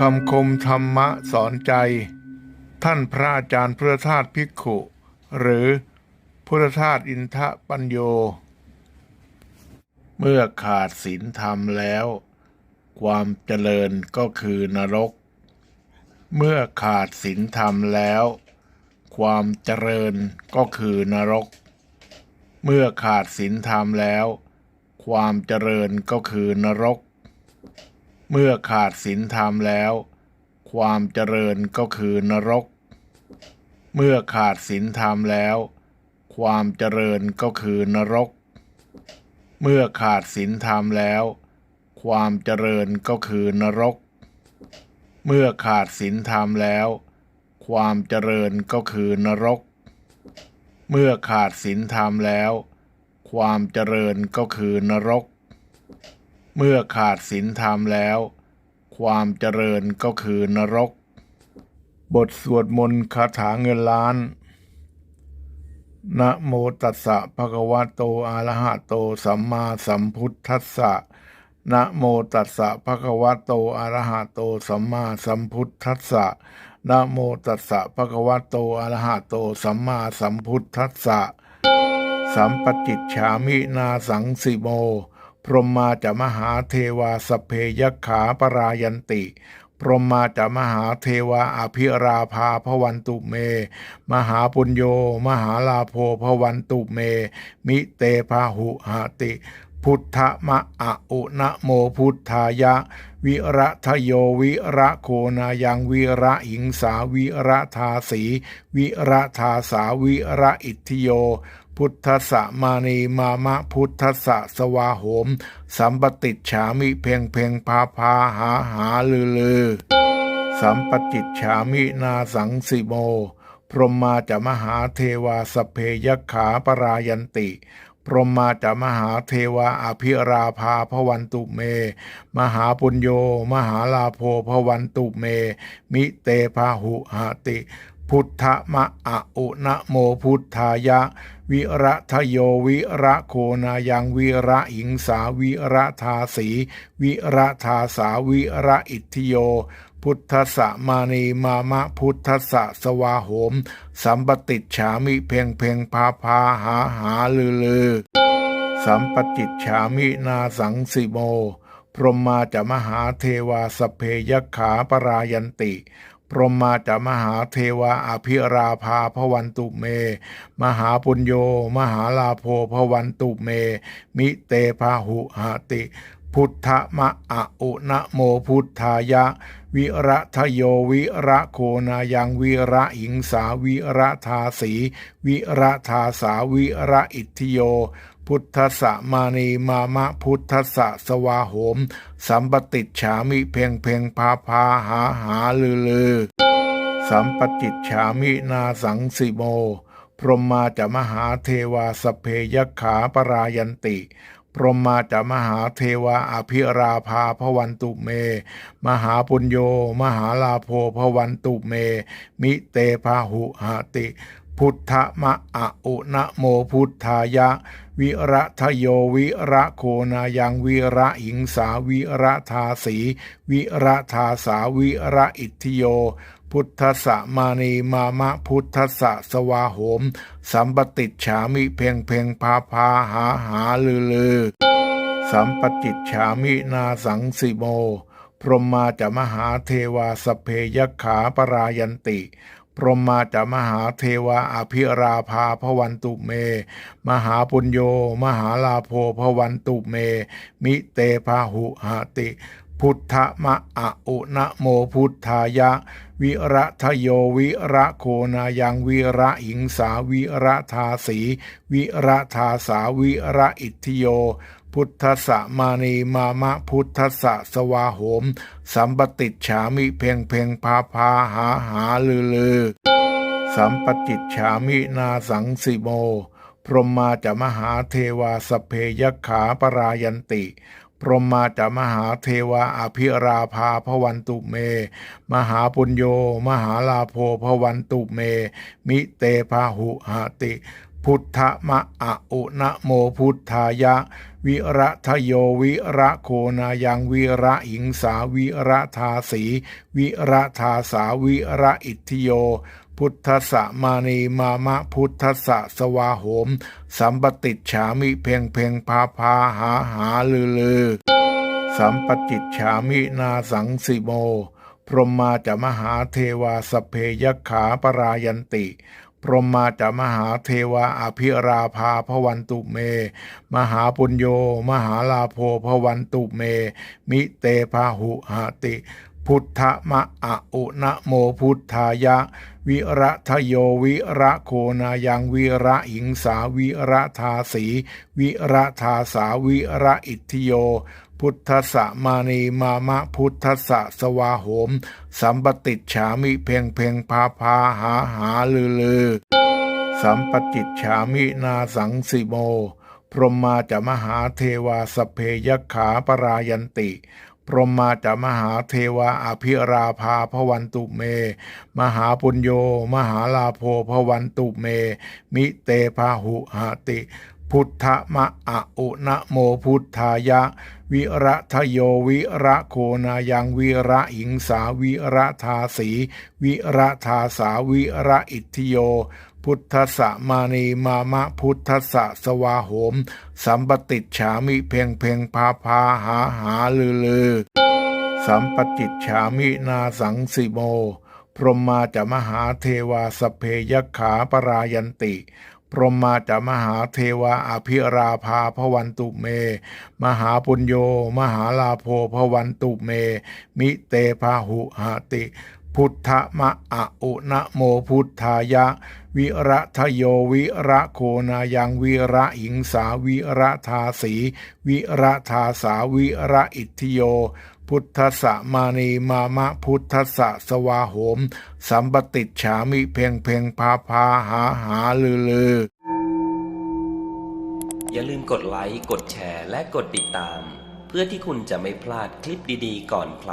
คำคมธรรมะสอนใจ ท่านพระอาจารย์พุทธทาสภิกขุ หรือพุทธทาสอินทะปัญโย เมื่อขาดศีลธรรมแล้ว ความเจริญก็คือนรก เมื่อขาดศีลธรรมแล้ว ความเจริญก็คือนรก เมื่อขาดศีลธรรมแล้ว ความเจริญก็คือนรก เมื่อขาดศีลธรรมแล้ว ความเจริญก็คือนรก เมื่อขาดศีลธรรมแล้ว ความเจริญก็คือนรก เมื่อขาดศีลธรรมแล้ว ความเจริญก็คือนรก เมื่อขาดศีลธรรมแล้ว ความเจริญก็คือนรก เมื่อขาดศีลธรรมแล้ว ความเจริญก็คือนรก เมื่อขาดศีลธรรมแล้ว ความเจริญก็คือนรก บทสวดมนต์คาถาเงินล้าน นะโมตัสสะภะคะวะโตอะระหะโตสัมมาสัมพุทธัสสะนะโมตัสสะภะคะวะโตอะระหะโตสัมมาสัมพุทธัสสะนะโมตัสสะภะคะวะโตอะระหะโตสัมมาสัมพุทธัสสะสัมปจิตฉามินาสังสิโม พรหมาจะมหาเทวาสพเพยักขาปรายันติ พรหมาจะมหาเทวาอภิราภาพวันตุเม มหาปุญโย มหาลาโภพวันตุเม มิเตพาหุหติ พุทธมะอะอุนะโมพุทธายะ วิระทโยวิระโคนายังวิระหิงสาวิระทาสีวิระทาสาวิระอิทธิโย พุทธสะมานีมามะพุทธสะสวาโหม สัมปติฉามิเพ่งเพ่งพาพาหาหาลือลือ สัมปจิฉามินาสังสิโม พรหมาจะมหาเทวาสเพยักขาปรายันติ พรหมาจะมหาเทวาอภิราภาพวันตุเม มหาปุญโย มหาลาโภพวันตุเม มิเตพาหุหาติ พุทธมะอะอุนะโมพุทธายะ วิระทโยวิระโคนายังวิระหิงสาวิระทาสี วิระทาสาวิระอิทธิโย พุทธสะมานีมามะพุทธสะสวาโหม สัมปติฉามิเพ่งเพ่งพาพาหาหาลือลือ สัมปจิตฉามินาสังสิโม พรหมาจะมหาเทวาสเพยขาปรายันติ พรหมาจะมหาเทวาอภิราภาพวันตุเม มหาปุญโย มหาลาโภพวันตุเม มิเตพาหุหาติ พุทธมะอะอุนะโมพุทธายะ วิระทโยวิระโคนายังวิระหิงสาวิระทาสีวิระทาสาวิระอิทิโย พุทธสะมานีมามะพุทธสะสวาโหม สัมปติฉามิเพ่งเพ่งพาพาหาหาลือลือ สัมปจิฉามินาสังสิโม พรหมาจะมหาเทวาสเพยักขาปรายันติ พรหมาจะมหาเทวาอภิราภาพวันตุเม มหาปุญโย มหาลาโภพวันตุเม มิเตพาหุหาติ พุทธมะอะอุนะโมพุทธายะ วิระทโยวิระโคนายังวิระหิงสาวิระทาสี วิระทาสาวิระอิทธิโย พุทธสะมานีมามะพุทธสะสวาโหม สัมปติจฉามิเพ่งเพ่งพาพาหาหาลือลือ สัมปจิฉามินาสังสิโม พรหมาจะมหาเทวาสเพยขาปรายันติ พรหมาจะมหาเทวาอภิราภาพวันตุเม มหาปุญโย มหาลาโภพวันตุเม มิเตพาหุหาติ พุทธมะอะอุนะโมพุทธายะ วิระทโยวิระโคนายังวิระหิงสาวิระทาสี วิระทาสาวิระอิทธิโย พุทธสะมานีมามะพุทธสะสวาโหม สัมปติฉามิเพ่งเพ่งพาพาหาหาลือลือ สัมปจิฉามินาสังสิโม พรหมาจะมหาเทวาสเพยักขาปรายันติ พรหมาจะมหาเทวาอภิราภาพวันตุเม มหาปุญโย มหาลาโภพวันตุเม มิเตพาหุหติ พุทธมะอะอุนะโมพุทธายะ วิระทโยวิระโคนายังวิระหิงสาวิระทาสี วิระทาสาวิระอิทิโย พุทธสะมานีมามะพุทธสะสวาโหม สัมปติฉามิเพ่งเพ่งพาพาหาหาลือลือ สัมปจิฉามินาสังสิโม พรหมาจะมหาเทวาสเพยกขาปรายันติ พรหมาจะมหาเทวาอภิราภาพวันตุเม มหาปุญโย มหาลาโภพวันตุเม มิเตพาหุหาติ พุทธมะอะอุนะโมพุทธายะ วิระทโยวิระโคนายังวิระหิงสาวิระทาสีวิระทาสาวิระอิทธิโย พุทธสะมานีมามะพุทธสะสวาโหม สัมปติจฉามิเพ่งเพ่งพาพาหาหาลือลือ สัมปจิฉามินาสังสิโม พรหมาจะมหาเทวาสเพยกขาปรายันติ พรหมาจะมหาเทวาอภิราภาพวันตุเม มหาปุญโย มหาลาโภพวันตุเม มิเตพาหุหาติ พุทธมะอะอุนะโมพุทธายะ วิระทโยวิระโคนายังวิระหิงสาวิระทาสี วิระทาสาวิระอิทธิโย พุทธะมานีมามะพุทธะสวาโหม สัมปติฉามิเพ่งเพ่งพาพาหาหาลือลือ สัมปจิฉามินาสังสิโม พรหมาจะมหาเทวาสเพยกขาปรายันติ พรหมาจะมหาเทวาอภิราภาพวันตุเม มหาปุญโย มหาลาโภพวันตุเม มิเตพาหุหาติ พุทธมะอะอุนะโมพุทธายะ วิระทโยวิระโคนายังวิระหิงสาวิระทาสีวิระทาสาวิระอิทิโย พุทธสะมานีมามะพุทธสะสวาโหม สัมปติฉามิเพ่งเพ่งพาพาหาหาลือลือ อย่าลืมกดไลค์กดแชร์และกดติดตาม เพื่อที่คุณจะไม่พลาดคลิปดีๆ ก่อนใคร